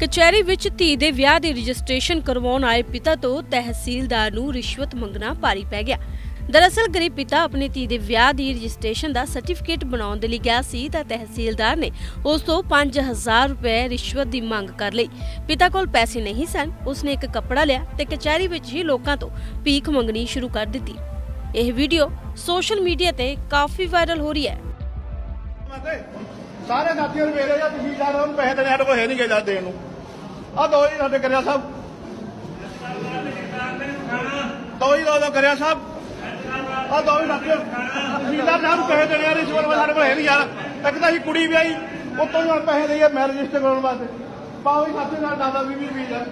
ਕਚਹਿਰੀ ਵਿੱਚ ਧੀ ਦੇ ਵਿਆਹ ਦੀ ਰਜਿਸਟ੍ਰੇਸ਼ਨ ਕਰਵਾਉਣ ਆਏ ਪਿਤਾ ਤੋਂ ਤਹਿਸੀਲਦਾਰ ਨੂੰ ਰਿਸ਼ਵਤ ਮੰਗਣਾ ਭਾਰੀ ਪੈ ਗਿਆ। ਦਰਅਸਲ, ਗਰੀਬ ਪਿਤਾ ਆਪਣੀ ਧੀ ਦੇ ਵਿਆਹ ਦੀ ਰਜਿਸਟ੍ਰੇਸ਼ਨ ਦਾ ਸਰਟੀਫਿਕੇਟ ਬਣਾਉਣ ਦੇ ਲਈ ਗਿਆ ਸੀ ਤਾਂ ਤਹਿਸੀਲਦਾਰ ਨੇ ਉਸ ਤੋਂ 5000 ਰੁਪਏ ਰਿਸ਼ਵਤ ਦੀ ਮੰਗ ਕਰ ਲਈ। ਪਿਤਾ ਕੋਲ ਪੈਸੇ ਨਹੀਂ ਸਨ, ਉਸਨੇ ਇੱਕ ਕੱਪੜਾ ਲਿਆ ਤੇ ਕਚਹਿਰੀ ਵਿੱਚ ਹੀ ਲੋਕਾਂ ਤੋਂ ਭੀਖ ਮੰਗਣੀ ਸ਼ੁਰੂ ਕਰ ਦਿੱਤੀ। ਇਹ ਵੀਡੀਓ ਸੋਸ਼ਲ ਮੀਡੀਆ ਤੇ ਕਾਫੀ ਵਾਇਰਲ ਹੋ ਰਹੀ ਹੈ। ਮਤੇ ਸਾਰੇ ਸਾਥੀਆਂ ਨੂੰ ਵੇਲੇ ਜਾਂ ਤੁਸੀਂ ਜਾ ਰਹੇ ਪੈਸੇ ਦੇਣੇ, ਸਾਡੇ ਕੋਲ ਹੈ ਨਹੀਂ ਗਏ ਦੇਣ ਨੂੰ। ਆ ਦੋ ਹੀ ਸਾਡੇ ਕਰਿਆ ਸਾਹਿਬ। ਦੋ ਹੀ ਦੋ ਦੋ ਕਰਿਆ ਸਾਹਿਬ। ਆ ਦੋ ਹੀ ਸਾਥੀਆਂ ਤਹਿਸੀਲਦਾਰ ਸਾਹਿਬ ਨੂੰ ਦੇਣੇ ਆ ਰਿਸ਼ਵਤ ਵਾਲੇ ਸਾਡੇ ਕੋਲ ਹੈ ਨਹੀਂ ਯਾਰ। ਇੱਕ ਤਾਂ ਅਸੀਂ ਕੁੜੀ ਵਿਆਹੀ, ਉਤੋਂ ਹੀ ਪੈਸੇ ਦੇਈਏ ਮੈਂ ਰਜਿਸਟਰ ਕਰਾਉਣ ਵਾਸਤੇ। ਪਾਓ ਹੀ ਸਾਥੀ ਨਾਲ ਦਾਦਾ ਵੀ ਵੀ ਵੀ ਯਾਰ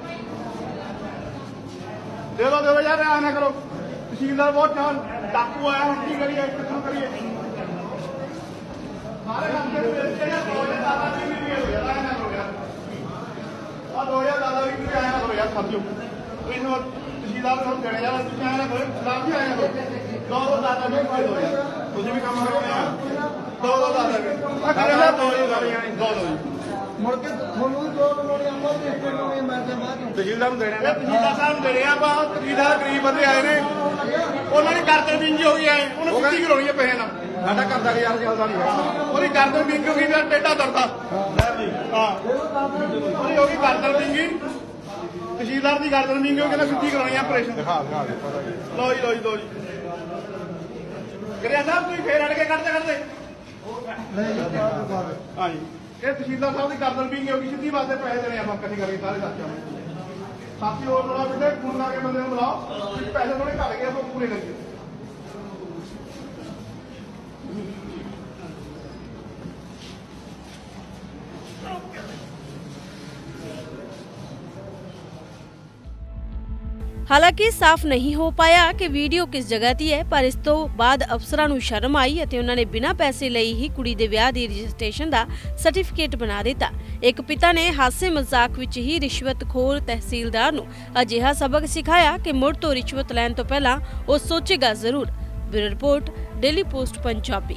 ਦੇ ਦੋ ਦੇ ਦੋ ਯਾਰ ਆ ਨਾ ਕਰੋ। ਤਹਿਸੀਲਦਾਰ ਬਹੁਤ ਚਾਹ ਡਾਕੂ ਆਇਆ, ਹੁਣ ਕੀ ਕਰੀਏ, ਕਿੱਥੋਂ ਕਰੀਏ? ਸਾਰੇ ਕੰਮ ਦੇ ਵਿੱਚ ਜਿਹੜਾ ਹੋਇਆ ਦਾਦਾ ਜੀ ਵੀ ਹੋ ਗਿਆ ਨਾ ਹੋ ਗਿਆ ਆ ਦੋ ਹਜ਼ਾਰ ਦਾਦਾ ਵੀ ਗਿਆ ਸਾਥੀਓ ਇਹਨੂੰ ਤਹਿਸੀਲਦਾਰ ਨੂੰ ਦੇਣੇ ਯਾਰ ਤੁਸੀਂ ਆਇਆ ਕਰੋ ਸਲਾਮ ਜੀ ਆਇਆ ਕਰੋ ਦੋ ਦੋ ਦਾਦਾ ਵੀ ਕੋਈ ਦੋ ਯਾਰ ਤੁਸੀਂ ਵੀ ਕੰਮ ਕਰੋ ਯਾਰ ਦੋ ਦੋ ਦਾਦਾ ਵੀ ਆ ਕਰੇ ਨਾ ਦੋ ਹੀ ਦੋ ਦੋ ਮੁੜ ਕੇ ਤੁਹਾਨੂੰ ਵੀ ਦੋ ਬਣਾਉਣੇ ਆਪਾਂ ਵੀ ਇੱਕ ਬਣਾਉਣੇ ਮੈਂ ਤੇ ਬਾਅਦ ਨੂੰ ਤਹਿਸੀਲਦਾਰ ਨੂੰ ਦੇਣੇ ਆ ਤਹਿਸੀਲਦਾਰ ਸਾਹਿਬ ਨੂੰ ਦੇਣੇ ਆ ਆਪਾਂ ਤਹਿਸੀਲਦਾਰ ਗਰੀਬ ਬੰਦੇ ਆਏ ਨੇ। ਉਹਨਾਂ ਦੀ ਕਰਜ਼ੇ ਬਿੰਗੀ ਹੋ ਗਈ ਐ ਉਹਨੂੰ ਕਿੱਥੇ ਕਰਾਉਣੀ ਹੈ ਪੈਸੇ ਨਾਲ? ਸਾਡਾ ਘਰ ਦਾ ਗੁਜ਼ਾਰਾ ਚੱਲਦਾ ਨਹੀਂ ਉਹਦੀ ਕਰਜ਼ੇ ਬਿੰਗੀ ਹੋ ਗਈ ਨਾ ਟੇਡਾ ਦਰਦਾ। ਹਾਂ। ਉਹਦੀ ਹੋ ਗਈ ਕਰਜ਼ੇ ਬਿੰਗੀ। ਤਹਿਸੀਲਦਾਰ ਦੀ ਕਰਜ਼ੇ ਬਿੰਗੀ ਹੋ ਗਈ ਨਾ ਸਿੱਧੀ ਕਰਾਉਣੀ ਆ ਆਪਰੇਸ਼ਨ ਦਿਖਾ ਦਿਖਾ ਲੋ ਜੀ ਲੋ ਜੀ ਲੋ ਜੀ। ਕਰਿਆ ਸਾਹਿਬ ਤੁਸੀਂ ਫੇਰ ਅੜ ਕੇ ਕੱਢਦੇ ਕੱਢਦੇ? ਹਾਂਜੀ। ਇਹ ਤਹਿਸੀਲਦਾਰ ਸਾਹਿਬ ਦੀ ਬਿੰਗੀ ਹੋ ਗਈ ਸਿੱਧੀ ਵਾਸਤੇ ਪੈਸੇ ਦੇਣੇ ਆਪਾਂ ਇਕੱਠੇ ਕਰਕੇ ਸਾਰੇ ਸਾਥੀਆਂ ਨੂੰ ਸਾਥੀ ਹੋਰ ਬੜਾ ਬਿੰਦੇ ਫੋਨ ਲਾ ਕੇ ਬੰਦੇ ਨੂੰ ਬੁਲਾਓ। ਵੀ ਪੈਸੇ ਥੋੜੇ ਘੱਟ ਗਏ ਆਪਾਂ ਪੂਰੇ ਕਰੀਏ। ਹਾਲਾਂਕਿ ਸਾਫ਼ ਨਹੀਂ ਹੋ ਪਾਇਆ ਕਿ ਵੀਡੀਓ ਕਿਸ ਜਗ੍ਹਾ ਦੀ ਹੈ, ਪਰ ਇਸ ਤੋਂ ਬਾਅਦ ਅਫਸਰਾਂ ਨੂੰ ਸ਼ਰਮ ਆਈ ਅਤੇ ਉਹਨਾਂ ਨੇ ਬਿਨਾਂ ਪੈਸੇ ਲਈ ਹੀ ਕੁੜੀ ਦੇ ਵਿਆਹ ਦੀ ਰਜਿਸਟ੍ਰੇਸ਼ਨ ਦਾ ਸਰਟੀਫਿਕੇਟ ਬਣਾ ਦਿੱਤਾ। ਇੱਕ ਪਿਤਾ ਨੇ ਹਾਸੇ ਮਜ਼ਾਕ ਵਿੱਚ ਹੀ ਰਿਸ਼ਵਤਖੋਰ ਤਹਿਸੀਲਦਾਰ ਨੂੰ ਅਜਿਹਾ ਸਬਕ ਸਿਖਾਇਆ ਕਿ ਮੁੜ ਤੋਂ ਰਿਸ਼ਵਤ ਲੈਣ ਤੋਂ ਪਹਿਲਾਂ ਉਹ ਸੋਚੇਗਾ ਜ਼ਰੂਰ। Bureau report, daily post, Punjabi.